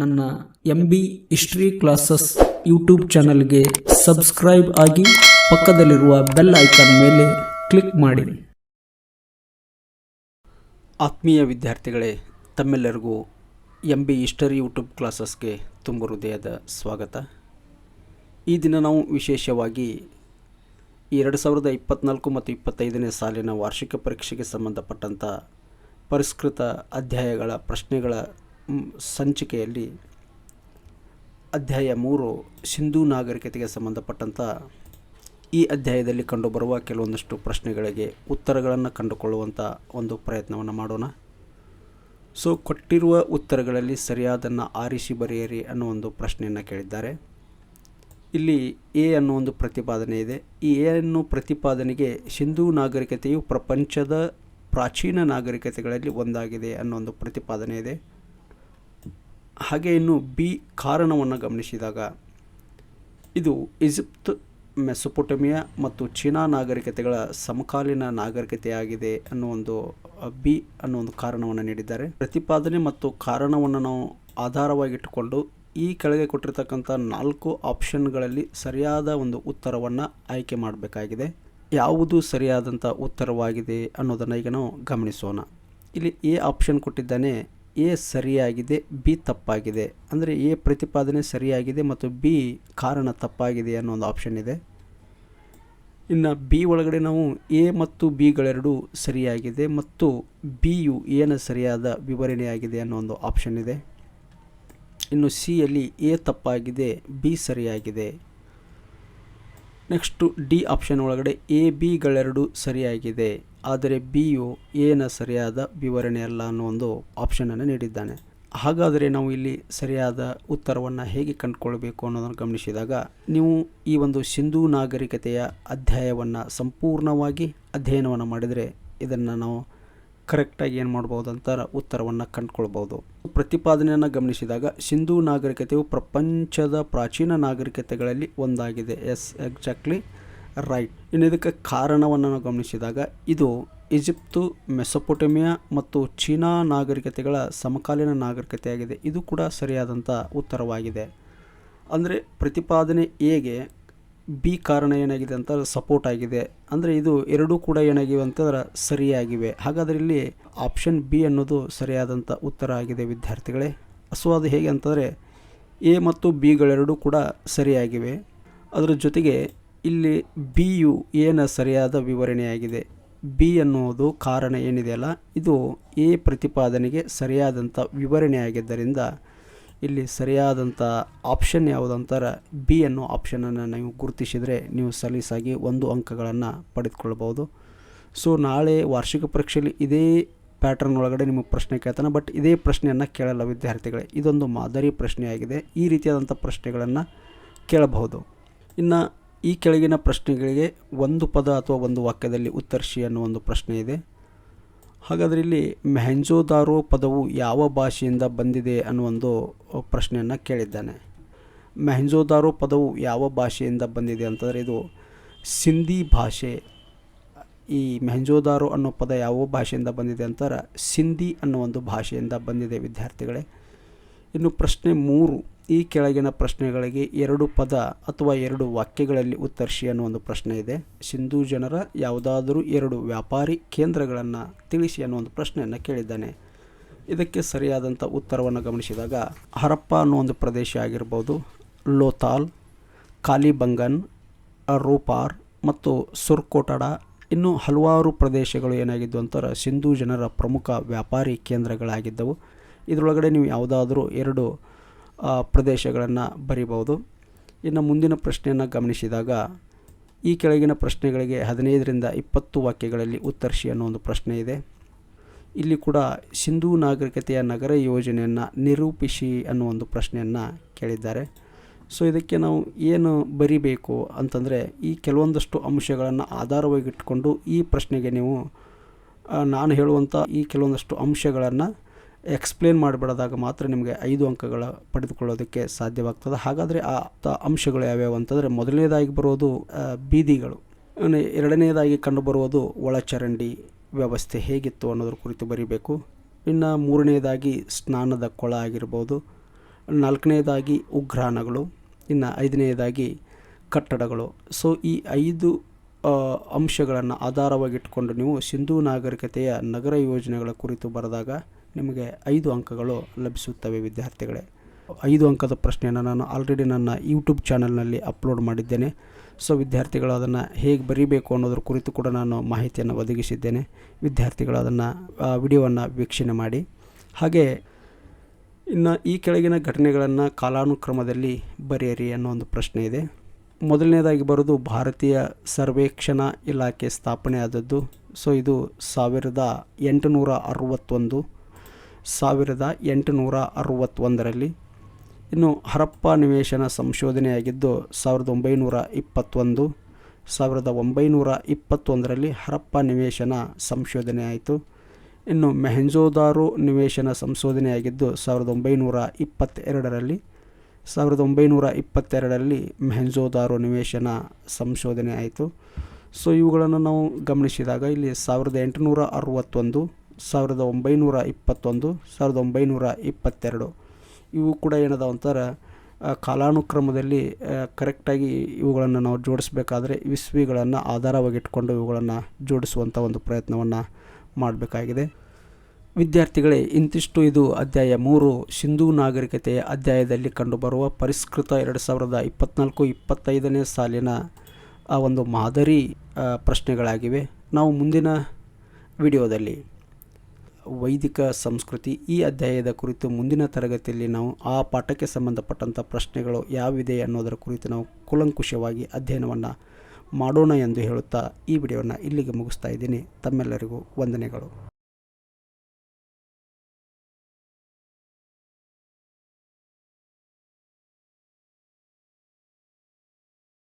ನನ್ನ M B history classes YouTube ಚಾನಲ್ಗೆ subscribe ಆಗಿ ಪಕ್ಕದಲ್ಲಿರುವ ಬೆಲ್ ಐಕಾನ್ ಮೇಲೆ ಕ್ಲಿಕ್ ಮಾಡಿ. ಆತ್ಮೀಯ ವಿದ್ಯಾರ್ಥಿಗಳೇ, ತಮ್ಮೆಲ್ಲರಿಗೂ ಎಂ ಬಿ ಹಿಸ್ಟರಿ ಯೂಟ್ಯೂಬ್ ಕ್ಲಾಸಸ್ಗೆ ತುಂಬ ಹೃದಯದ ಸ್ವಾಗತ. ಈ ದಿನ ನಾವು ವಿಶೇಷವಾಗಿ ಎರಡು ಸಾವಿರದ ಇಪ್ಪತ್ತ್ನಾಲ್ಕು ಮತ್ತು ಇಪ್ಪತ್ತೈದನೇ ಸಾಲಿನ ವಾರ್ಷಿಕ ಪರೀಕ್ಷೆಗೆ ಸಂಬಂಧಪಟ್ಟಂಥ ಪರಿಷ್ಕೃತ ಅಧ್ಯಾಯಗಳ ಪ್ರಶ್ನೆಗಳ ಸಂಚಿಕೆಯಲ್ಲಿ ಅಧ್ಯಾಯ ಮೂರು, ಸಿಂಧೂ ನಾಗರಿಕತೆಗೆ ಸಂಬಂಧಪಟ್ಟಂಥ ಈ ಅಧ್ಯಾಯದಲ್ಲಿ ಕಂಡುಬರುವ ಕೆಲವೊಂದಷ್ಟು ಪ್ರಶ್ನೆಗಳಿಗೆ ಉತ್ತರಗಳನ್ನು ಕಂಡುಕೊಳ್ಳುವಂಥ ಒಂದು ಪ್ರಯತ್ನವನ್ನು ಮಾಡೋಣ. ಸೊ, ಕೊಟ್ಟಿರುವ ಉತ್ತರಗಳಲ್ಲಿ ಸರಿಯಾದನ್ನು ಆರಿಸಿ ಬರೆಯಿರಿ ಅನ್ನೋ ಒಂದು ಪ್ರಶ್ನೆಯನ್ನು ಕೇಳಿದ್ದಾರೆ. ಇಲ್ಲಿ ಎ ಅನ್ನೋ ಒಂದು ಪ್ರತಿಪಾದನೆ ಇದೆ. ಈ ಎ ಅನ್ನೋ ಪ್ರತಿಪಾದನೆಗೆ ಸಿಂಧೂ ನಾಗರಿಕತೆಯು ಪ್ರಪಂಚದ ಪ್ರಾಚೀನ ನಾಗರಿಕತೆಗಳಲ್ಲಿ ಒಂದಾಗಿದೆ ಅನ್ನೋ ಒಂದು ಪ್ರತಿಪಾದನೆ ಇದೆ. ಹಾಗೆ ಇನ್ನು ಬಿ ಕಾರಣವನ್ನು ಗಮನಿಸಿದಾಗ, ಇದು ಈಜಿಪ್ತ್ ಮೆಸೊಪೊಟಮಿಯಾ ಮತ್ತು ಚೀನಾ ನಾಗರಿಕತೆಗಳ ಸಮಕಾಲೀನ ನಾಗರಿಕತೆಯಾಗಿದೆ ಅನ್ನೋ ಒಂದು ಬಿ ಅನ್ನೋ ಒಂದು ಕಾರಣವನ್ನು ನೀಡಿದ್ದಾರೆ. ಪ್ರತಿಪಾದನೆ ಮತ್ತು ಕಾರಣವನ್ನು ನಾವು ಆಧಾರವಾಗಿಟ್ಟುಕೊಂಡು ಈ ಕೆಳಗೆ ಕೊಟ್ಟಿರ್ತಕ್ಕಂಥ ನಾಲ್ಕು ಆಪ್ಷನ್ಗಳಲ್ಲಿ ಸರಿಯಾದ ಒಂದು ಉತ್ತರವನ್ನು ಆಯ್ಕೆ ಮಾಡಬೇಕಾಗಿದೆ. ಯಾವುದು ಸರಿಯಾದಂಥ ಉತ್ತರವಾಗಿದೆ ಅನ್ನೋದನ್ನು ಈಗ ನಾವು ಗಮನಿಸೋಣ. ಇಲ್ಲಿ ಎ ಆಪ್ಷನ್ ಕೊಟ್ಟಿದ್ದಾನೆ ಎ ಸರಿಯಾಗಿದೆ, ಬಿ ತಪ್ಪಾಗಿದೆ. ಅಂದರೆ ಎ ಪ್ರತಿಪಾದನೆ ಸರಿಯಾಗಿದೆ ಮತ್ತು ಬಿ ಕಾರಣ ತಪ್ಪಾಗಿದೆ ಅನ್ನೋ ಒಂದು ಆಪ್ಷನ್ ಇದೆ. ಇನ್ನು ಬಿ ಒಳಗಡೆ ನಾವು ಎ ಮತ್ತು ಬಿಗಳೆರಡೂ ಸರಿಯಾಗಿದೆ ಮತ್ತು ಬಿ ಯು ಏನ ಸರಿಯಾದ ವಿವರಣೆಯಾಗಿದೆ ಅನ್ನೋ ಒಂದು ಆಪ್ಷನ್ ಇದೆ. ಇನ್ನು ಸಿಯಲ್ಲಿ ಎ ತಪ್ಪಾಗಿದೆ, ಬಿ ಸರಿಯಾಗಿದೆ. ನೆಕ್ಸ್ಟು ಡಿ ಆಪ್ಷನ್ ಒಳಗಡೆ ಎ ಬಿಗಳೆರಡೂ ಸರಿಯಾಗಿದೆ. ಆದರೆ ಬಿ ಯು ಏನ ಸರಿಯಾದ ವಿವರಣೆ ಅಲ್ಲ ಅನ್ನೋ ಒಂದು ಆಪ್ಷನನ್ನು ನೀಡಿದ್ದಾನೆ. ಹಾಗಾದರೆ ನಾವು ಇಲ್ಲಿ ಸರಿಯಾದ ಉತ್ತರವನ್ನು ಹೇಗೆ ಕಂಡುಕೊಳ್ಬೇಕು ಅನ್ನೋದನ್ನು ಗಮನಿಸಿದಾಗ, ನೀವು ಈ ಒಂದು ಸಿಂಧೂ ನಾಗರಿಕತೆಯ ಅಧ್ಯಾಯವನ್ನು ಸಂಪೂರ್ಣವಾಗಿ ಅಧ್ಯಯನವನ್ನು ಮಾಡಿದರೆ ಇದನ್ನು ನಾವು ಕರೆಕ್ಟಾಗಿ ಏನು ಮಾಡ್ಬೋದು ಅಂತ ಉತ್ತರವನ್ನು ಕಂಡುಕೊಳ್ಬೋದು. ಪ್ರತಿಪಾದನೆಯನ್ನು ಗಮನಿಸಿದಾಗ, ಸಿಂಧೂ ನಾಗರಿಕತೆಯು ಪ್ರಪಂಚದ ಪ್ರಾಚೀನ ನಾಗರಿಕತೆಗಳಲ್ಲಿ ಒಂದಾಗಿದೆ. ಎಸ್, ಎಕ್ಸಾಕ್ಟ್ಲಿ ರೈಟ್ ಇನ್ನು ಇದಕ್ಕೆ ಕಾರಣವನ್ನು ನಾವು ಗಮನಿಸಿದಾಗ ಇದು ಈಜಿಪ್ತು, ಮೆಸೊಪೊಟೆಮಿಯಾ ಮತ್ತು ಚೀನಾ ನಾಗರಿಕತೆಗಳ ಸಮಕಾಲೀನ ನಾಗರಿಕತೆಯಾಗಿದೆ. ಇದು ಕೂಡ ಸರಿಯಾದಂಥ ಉತ್ತರವಾಗಿದೆ. ಅಂದರೆ ಪ್ರತಿಪಾದನೆ ಎಗೆ ಬಿ ಕಾರಣ ಏನಾಗಿದೆ ಅಂತ ಸಪೋರ್ಟ್ ಆಗಿದೆ. ಅಂದರೆ ಇದು ಎರಡೂ ಕೂಡ ಏನಾಗಿವೆ ಅಂತಂದ್ರೆ ಸರಿಯಾಗಿವೆ. ಹಾಗಾದರೆ ಇಲ್ಲಿ ಆಪ್ಷನ್ ಬಿ ಅನ್ನೋದು ಸರಿಯಾದಂಥ ಉತ್ತರ ಆಗಿದೆ ವಿದ್ಯಾರ್ಥಿಗಳೇ. ಸೊ ಅದು ಹೇಗೆ ಅಂತಂದರೆ ಎ ಮತ್ತು ಬಿಗಳೆರಡೂ ಕೂಡ ಸರಿಯಾಗಿವೆ. ಅದರ ಜೊತೆಗೆ ಇಲ್ಲಿ ಬಿ ಯು ಏನ ಸರಿಯಾದ ವಿವರಣೆಯಾಗಿದೆ. ಬಿ ಅನ್ನುವುದು ಕಾರಣ ಏನಿದೆಯಲ್ಲ ಇದು ಎ ಪ್ರತಿಪಾದನೆಗೆ ಸರಿಯಾದಂಥ ವಿವರಣೆಯಾಗಿದ್ದರಿಂದ ಇಲ್ಲಿ ಸರಿಯಾದಂಥ ಆಪ್ಷನ್ ಯಾವುದು ಅಂತಾರೆ ಬಿ ಅನ್ನೋ ಆಪ್ಷನನ್ನು ನೀವು ಗುರುತಿಸಿದರೆ ನೀವು ಸಲೀಸಾಗಿ ಒಂದು ಅಂಕಗಳನ್ನು ಪಡೆದುಕೊಳ್ಬೋದು ಸೊ ನಾಳೆ ವಾರ್ಷಿಕ ಪರೀಕ್ಷೆಯಲ್ಲಿ ಇದೇ ಪ್ಯಾಟರ್ನ್ ಒಳಗಡೆ ನಿಮಗೆ ಪ್ರಶ್ನೆ ಕೇಳ್ತಾನೆ ಬಟ್ ಇದೇ ಪ್ರಶ್ನೆಯನ್ನು ಕೇಳಲ್ಲ ವಿದ್ಯಾರ್ಥಿಗಳೇ. ಇದೊಂದು ಮಾದರಿ ಪ್ರಶ್ನೆಯಾಗಿದೆ. ಈ ರೀತಿಯಾದಂಥ ಪ್ರಶ್ನೆಗಳನ್ನು ಕೇಳಬಹುದು. ಇನ್ನು ಈ ಕೆಳಗಿನ ಪ್ರಶ್ನೆಗಳಿಗೆ ಒಂದು ಪದ ಅಥವಾ ಒಂದು ವಾಕ್ಯದಲ್ಲಿ ಉತ್ತರಿಸಿ ಅನ್ನೋ ಒಂದು ಪ್ರಶ್ನೆ ಇದೆ. ಹಾಗಾದರೆ ಇಲ್ಲಿ ಮೆಹಂಜೋದಾರೋ ಪದವು ಯಾವ ಭಾಷೆಯಿಂದ ಬಂದಿದೆ ಅನ್ನೋ ಒಂದು ಪ್ರಶ್ನೆಯನ್ನು ಕೇಳಿದ್ದಾನೆ. ಮೆಹಂಜೋದಾರೋ ಪದವು ಯಾವ ಭಾಷೆಯಿಂದ ಬಂದಿದೆ ಅಂತಂದರೆ ಇದು ಸಿಂಧಿ ಭಾಷೆ. ಈ ಮೆಹಂಜೋದಾರೋ ಅನ್ನೋ ಪದ ಯಾವ ಭಾಷೆಯಿಂದ ಬಂದಿದೆ ಅಂತಾರೆ ಸಿಂಧಿ ಅನ್ನೋ ಒಂದು ಭಾಷೆಯಿಂದ ಬಂದಿದೆ ವಿದ್ಯಾರ್ಥಿಗಳೇ. ಇನ್ನು ಪ್ರಶ್ನೆ ಮೂರು. ಈ ಕೆಳಗಿನ ಪ್ರಶ್ನೆಗಳಿಗೆ ಎರಡು ಪದ ಅಥವಾ ಎರಡು ವಾಕ್ಯಗಳಲ್ಲಿ ಉತ್ತರಿಸಿ ಅನ್ನೋ ಒಂದು ಪ್ರಶ್ನೆ ಇದೆ. ಸಿಂಧೂ ಜನರ ಯಾವುದಾದರೂ ಎರಡು ವ್ಯಾಪಾರಿ ಕೇಂದ್ರಗಳನ್ನು ತಿಳಿಸಿ ಅನ್ನೋ ಒಂದು ಪ್ರಶ್ನೆಯನ್ನು ಕೇಳಿದ್ದಾನೆ. ಇದಕ್ಕೆ ಸರಿಯಾದಂಥ ಉತ್ತರವನ್ನು ಗಮನಿಸಿದಾಗ ಹರಪ್ಪ ಅನ್ನೋ ಒಂದು ಪ್ರದೇಶ ಆಗಿರ್ಬೋದು, ಲೋತಾಲ್, ಕಾಲಿಬಂಗನ್, ರೂಪಾರ್ ಮತ್ತು ಸುರ್ಕೋಟಡ ಇನ್ನು ಹಲವಾರು ಪ್ರದೇಶಗಳು ಏನಾಗಿದ್ದು ಅಂತಾರೆ ಸಿಂಧೂ ಜನರ ಪ್ರಮುಖ ವ್ಯಾಪಾರಿ ಕೇಂದ್ರಗಳಾಗಿದ್ದವು. ಇದರೊಳಗಡೆ ನೀವು ಯಾವುದಾದರೂ ಎರಡು ಪ್ರದೇಶಗಳನ್ನು ಬರಿಬೋದು ಇನ್ನು ಮುಂದಿನ ಪ್ರಶ್ನೆಯನ್ನು ಗಮನಿಸಿದಾಗ, ಈ ಕೆಳಗಿನ ಪ್ರಶ್ನೆಗಳಿಗೆ ಹದಿನೈದರಿಂದ ಇಪ್ಪತ್ತು ವಾಕ್ಯಗಳಲ್ಲಿ ಉತ್ತರಿಸಿ ಅನ್ನೋ ಒಂದು ಪ್ರಶ್ನೆ ಇದೆ. ಇಲ್ಲಿ ಕೂಡ ಸಿಂಧೂ ನಾಗರಿಕತೆಯ ನಗರ ಯೋಜನೆಯನ್ನು ನಿರೂಪಿಸಿ ಅನ್ನೋ ಒಂದು ಪ್ರಶ್ನೆಯನ್ನು ಕೇಳಿದ್ದಾರೆ. ಸೊ, ಇದಕ್ಕೆ ನಾವು ಏನು ಬರಿಬೇಕು ಅಂತಂದರೆ, ಈ ಕೆಲವೊಂದಷ್ಟು ಅಂಶಗಳನ್ನು ಆಧಾರವಾಗಿಟ್ಟುಕೊಂಡು ಈ ಪ್ರಶ್ನೆಗೆ ನೀವು ನಾನು ಹೇಳುವಂಥ ಈ ಕೆಲವೊಂದಷ್ಟು ಅಂಶಗಳನ್ನು ಎಕ್ಸ್ಪ್ಲೇನ್ ಮಾಡಿಬಿಡೋದಾಗ ಮಾತ್ರ ನಿಮಗೆ ಐದು ಅಂಕಗಳ ಪಡೆದುಕೊಳ್ಳೋದಕ್ಕೆ ಸಾಧ್ಯವಾಗ್ತದೆ. ಹಾಗಾದರೆ ಆ ಅಂಶಗಳು ಯಾವ್ಯಾವು ಅಂತಂದರೆ ಮೊದಲನೇದಾಗಿ ಬರೋದು ಬೀದಿಗಳು. ಎರಡನೇದಾಗಿ ಕಂಡುಬರುವುದು ಒಳಚರಂಡಿ ವ್ಯವಸ್ಥೆ ಹೇಗಿತ್ತು ಅನ್ನೋದ್ರ ಕುರಿತು ಬರೀಬೇಕು. ಇನ್ನು ಮೂರನೇದಾಗಿ ಸ್ನಾನದ ಕೊಳ ಆಗಿರ್ಬೋದು. ನಾಲ್ಕನೇದಾಗಿ ಉಗ್ರಾಣಗಳು. ಇನ್ನು ಐದನೇದಾಗಿ ಕಟ್ಟಡಗಳು. ಸೊ ಈ ಐದು ಅಂಶಗಳನ್ನು ಆಧಾರವಾಗಿಟ್ಟುಕೊಂಡು ನೀವು ಸಿಂಧೂ ನಾಗರಿಕತೆಯ ನಗರ ಯೋಜನೆಗಳ ಕುರಿತು ಬರೆದಾಗ ನಿಮಗೆ ಐದು ಅಂಕಗಳು ಲಭಿಸುತ್ತವೆ, ವಿದ್ಯಾರ್ಥಿಗಳೇ. ಐದು ಅಂಕದ ಪ್ರಶ್ನೆಯನ್ನು ನಾನು ಆಲ್ರೆಡಿ ನನ್ನ ಯೂಟ್ಯೂಬ್ ಚಾನಲ್ನಲ್ಲಿ ಅಪ್ಲೋಡ್ ಮಾಡಿದ್ದೇನೆ. ಸೊ ವಿದ್ಯಾರ್ಥಿಗಳು ಅದನ್ನು ಹೇಗೆ ಬರೀಬೇಕು ಅನ್ನೋದ್ರ ಕುರಿತು ಕೂಡ ನಾನು ಮಾಹಿತಿಯನ್ನು ಒದಗಿಸಿದ್ದೇನೆ. ವಿದ್ಯಾರ್ಥಿಗಳು ಅದನ್ನು ವಿಡಿಯೋವನ್ನು ವೀಕ್ಷಣೆ ಮಾಡಿ. ಹಾಗೆ, ಇನ್ನು ಈ ಕೆಳಗಿನ ಘಟನೆಗಳನ್ನು ಕಾಲಾನುಕ್ರಮದಲ್ಲಿ ಬರೆಯಿರಿ ಅನ್ನೋ ಒಂದು ಪ್ರಶ್ನೆ ಇದೆ. ಮೊದಲನೇದಾಗಿ ಬರೋದು ಭಾರತೀಯ ಸರ್ವೇಕ್ಷಣಾ ಇಲಾಖೆ ಸ್ಥಾಪನೆ ಆದದ್ದು ಸೊ ಇದು ಸಾವಿರದ ಎಂಟುನೂರ ಅರವತ್ತೊಂದು. ಸಾವಿರದ ಎಂಟುನೂರ ಅರವತ್ತೊಂದರಲ್ಲಿ ಇನ್ನು ಹರಪ್ಪ ನಿವೇಶನ ಸಂಶೋಧನೆಯಾಗಿದ್ದು ಸಾವಿರದ ಒಂಬೈನೂರ ಇಪ್ಪತ್ತೊಂದು, ಸಾವಿರದ ಒಂಬೈನೂರ ಇಪ್ಪತ್ತೊಂದರಲ್ಲಿ ಹರಪ್ಪ ನಿವೇಶನ ಸಂಶೋಧನೆ ಆಯಿತು. ಇನ್ನು ಮೆಹೆಂಜೋದಾರು ನಿವೇಶನ ಸಂಶೋಧನೆಯಾಗಿದ್ದು ಸಾವಿರದ ಒಂಬೈನೂರ ಇಪ್ಪತ್ತೆರಡರಲ್ಲಿ, ಸಾವಿರದ ಒಂಬೈನೂರ ಇಪ್ಪತ್ತೆರಡರಲ್ಲಿ ಮೆಹೆಂಜೋದಾರು ನಿವೇಶನ ಸಂಶೋಧನೆ ಆಯಿತು. ಸೊ ಇವುಗಳನ್ನು ನಾವು ಗಮನಿಸಿದಾಗ ಇಲ್ಲಿ ಸಾವಿರದ ಎಂಟುನೂರ ಅರವತ್ತೊಂದು ಸಾವಿರದ ಒಂಬೈನೂರ ಇಪ್ಪತ್ತೊಂದು, ಸಾವಿರದ ಒಂಬೈನೂರ ಇಪ್ಪತ್ತೆರಡು. ಇವು ಕೂಡ ಏನದ ಒಂಥರ ಕಾಲಾನುಕ್ರಮದಲ್ಲಿ ಕರೆಕ್ಟಾಗಿ ಇವುಗಳನ್ನು ನಾವು ಜೋಡಿಸ್ಬೇಕಾದ್ರೆ ವಿಸ್ವಿಗಳನ್ನು ಆಧಾರವಾಗಿಟ್ಕೊಂಡು ಇವುಗಳನ್ನು ಜೋಡಿಸುವಂಥ ಒಂದು ಪ್ರಯತ್ನವನ್ನು ಮಾಡಬೇಕಾಗಿದೆ. ವಿದ್ಯಾರ್ಥಿಗಳೇ, ಇಂತಿಷ್ಟು ಇದು ಅಧ್ಯಾಯ ಮೂರು, ಸಿಂಧೂ ನಾಗರಿಕತೆಯ ಅಧ್ಯಾಯದಲ್ಲಿ ಕಂಡುಬರುವ ಪರಿಷ್ಕೃತ ಎರಡು ಸಾವಿರದ ಇಪ್ಪತ್ನಾಲ್ಕು, ಇಪ್ಪತ್ತೈದನೇ ಸಾಲಿನ, ಆ, ಒಂದು ಮಾದರಿ ಪ್ರಶ್ನೆಗಳಾಗಿವೆ. ನಾವು ಮುಂದಿನ ವಿಡಿಯೋದಲ್ಲಿ ವೈದಿಕ ಸಂಸ್ಕೃತಿ ಈ ಅಧ್ಯಾಯದ ಕುರಿತು ಮುಂದಿನ ತರಗತಿಯಲ್ಲಿ ನಾವು ಆ ಪಾಠಕ್ಕೆ ಸಂಬಂಧಪಟ್ಟಂಥ ಪ್ರಶ್ನೆಗಳು ಯಾವಿದೆ ಅನ್ನೋದರ ಕುರಿತು ನಾವು ಕುಲಂಕುಷವಾಗಿ ಅಧ್ಯಯನವನ್ನು ಮಾಡೋಣ ಎಂದು ಹೇಳುತ್ತಾ ಈ ವಿಡಿಯೋವನ್ನು ಇಲ್ಲಿಗೆ ಮುಗಿಸ್ತಾ ಇದ್ದೀನಿ. ತಮ್ಮೆಲ್ಲರಿಗೂ ವಂದನೆಗಳು.